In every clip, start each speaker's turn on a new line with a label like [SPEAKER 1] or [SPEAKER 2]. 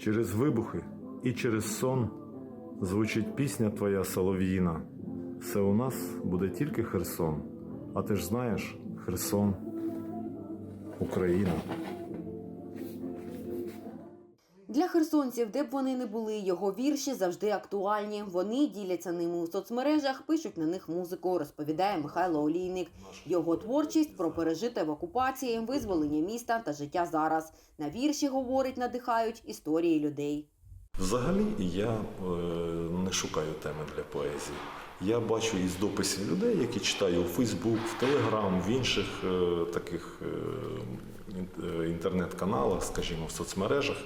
[SPEAKER 1] Через вибухи і через сон звучить пісня твоя солов'їна. Все у нас буде тільки Херсон. А ти ж знаєш, Херсон, Україна.
[SPEAKER 2] Для херсонців, де б вони не були, його вірші завжди актуальні. Вони діляться ними у соцмережах, пишуть на них музику, розповідає Михайло Олійник. Його творчість про пережите в окупації, визволення міста та життя зараз. На вірші говорить, надихають історії людей.
[SPEAKER 1] Взагалі я е, не шукаю теми для поезії. Я бачу із дописів людей, які читаю у Фейсбук, в Телеграм, в інших е, таких е, інтернет-каналах, скажімо, в соцмережах.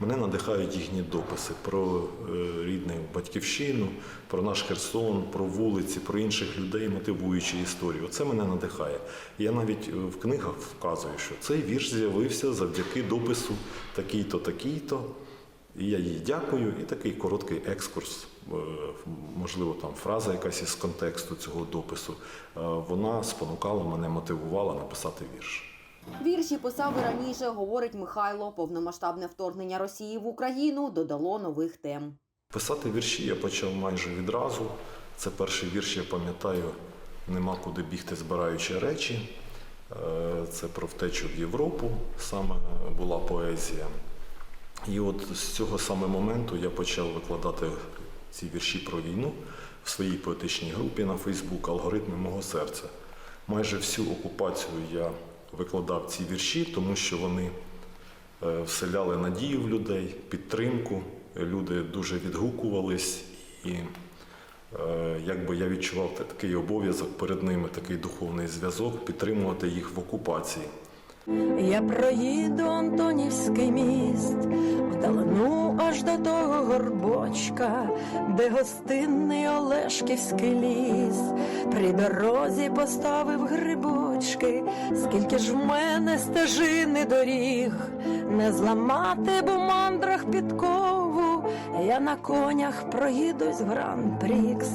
[SPEAKER 1] Мене надихають їхні дописи про е, рідну батьківщину, про наш Херсон, про вулиці, про інших людей, мотивуючи історію. Оце мене надихає. Я навіть е, в книгах вказую, що цей вірш з'явився завдяки допису такий-то, такий-то. І я їй дякую, і такий короткий екскурс, е, можливо, там фраза якась із контексту цього допису. Вона спонукала мене, мотивувала написати вірш.
[SPEAKER 2] Вірші писав і раніше, говорить Михайло. Повномасштабне вторгнення Росії в Україну додало нових тем.
[SPEAKER 1] Писати вірші я почав майже відразу. Це перший вірш, я пам'ятаю, нема куди бігти, збираючи речі. Е, Це про втечу в Європу саме була поезія. І от з цього саме моменту я почав викладати ці вірші про війну в своїй поетичній групі на Фейсбук Алгоритми мого серця. Майже всю окупацію я викладав ці вірші, тому що вони е, вселяли надію в людей, підтримку. Люди дуже відгукувались, і е, якби я відчував такий обов'язок перед ними, такий духовний зв'язок, підтримувати їх в окупації.
[SPEAKER 3] Я проїду Антонівський міст, вдалину аж до того горбочка, де гостинний Олешківський ліс. При дорозі поставив грибочки, скільки ж в мене стежини доріг, не зламати б у мандрах підкову. Я на конях проїдусь в гран-прікс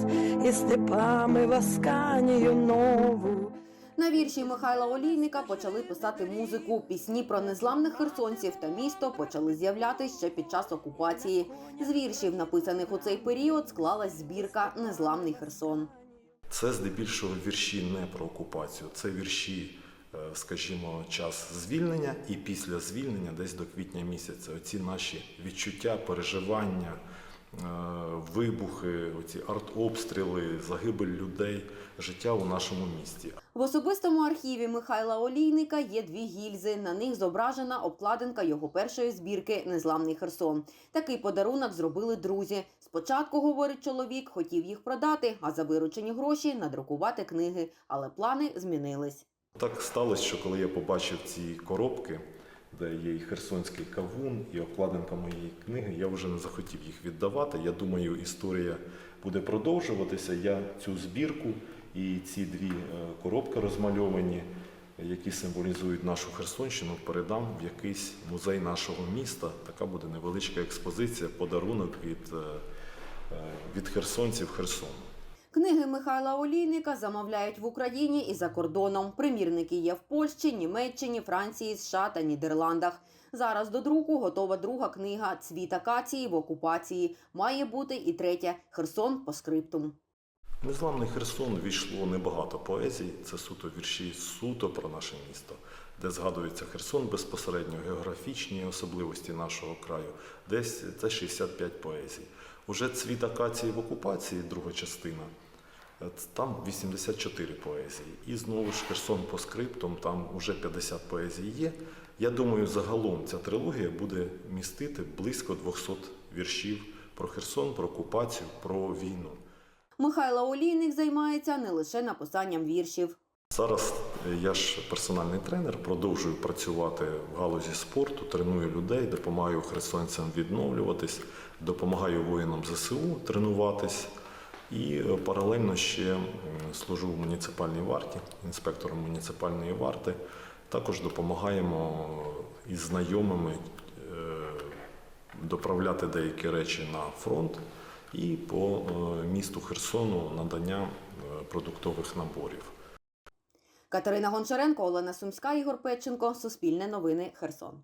[SPEAKER 3] і степами в Асканію нову.
[SPEAKER 2] На вірші Михайла Олійника почали писати музику. Пісні про незламних херсонців та місто почали з'являтися ще під час окупації. З віршів, написаних у цей період, склалась збірка Незламний Херсон.
[SPEAKER 1] Це здебільшого вірші не про окупацію, це вірші, е, скажімо, час звільнення і після звільнення, десь до квітня місяця. Оці наші відчуття, переживання, вибухи, оці артобстріли, загибель людей, життя у нашому місті.
[SPEAKER 2] В особистому архіві Михайла Олійника є дві гільзи. На них зображена обкладинка його першої збірки Незламний Херсон. Такий подарунок зробили друзі. Спочатку, говорить чоловік, хотів їх продати, а за виручені гроші надрукувати книги. Але плани змінились.
[SPEAKER 1] Так сталося, що коли я побачив ці коробки, де є і херсонський кавун, і обкладинка моєї книги, я вже не захотів їх віддавати. Я думаю, історія буде продовжуватися. Я цю збірку і ці дві е, коробки розмальовані, які символізують нашу Херсонщину, передам в якийсь музей нашого міста. Така буде невеличка експозиція, подарунок від, е, е, від херсонців Херсону.
[SPEAKER 2] Книги Михайла Олійника замовляють в Україні і за кордоном. Примірники є в Польщі, Німеччині, Франції, США та Нідерландах. Зараз до друку готова друга книга Цвіт акації в окупації. Має бути і третя Херсон по скриптум.
[SPEAKER 1] Незламний Херсон війшло небагато поезій. Це суто вірші суто про наше місто, де згадується Херсон безпосередньо, географічні особливості нашого краю. Десь це 65 поезій. Уже цвіт акації в окупації, друга частина. е, Там 84 поезії. І знову ж Херсон по скриптам, там вже 50 поезій є. Я думаю, загалом ця трилогія буде містити близько 200 віршів про Херсон, про окупацію, про війну.
[SPEAKER 2] Михайло Олійник займається не лише написанням віршів.
[SPEAKER 1] Зараз е, я ж персональний тренер, продовжую працювати в галузі спорту, треную людей, допомагаю херсонцям відновлюватись, допомагаю воїнам ЗСУ тренуватись і е, паралельно ще служу в муніципальній варті, інспектором муніципальної варти. Також допомагаємо із знайомими е, доправляти деякі речі на фронт і по е, місту Херсону надання е, продуктових наборів.
[SPEAKER 2] Катерина Гончаренко, Олена Сумська, Ігор Печенко Суспільне новини. Херсон.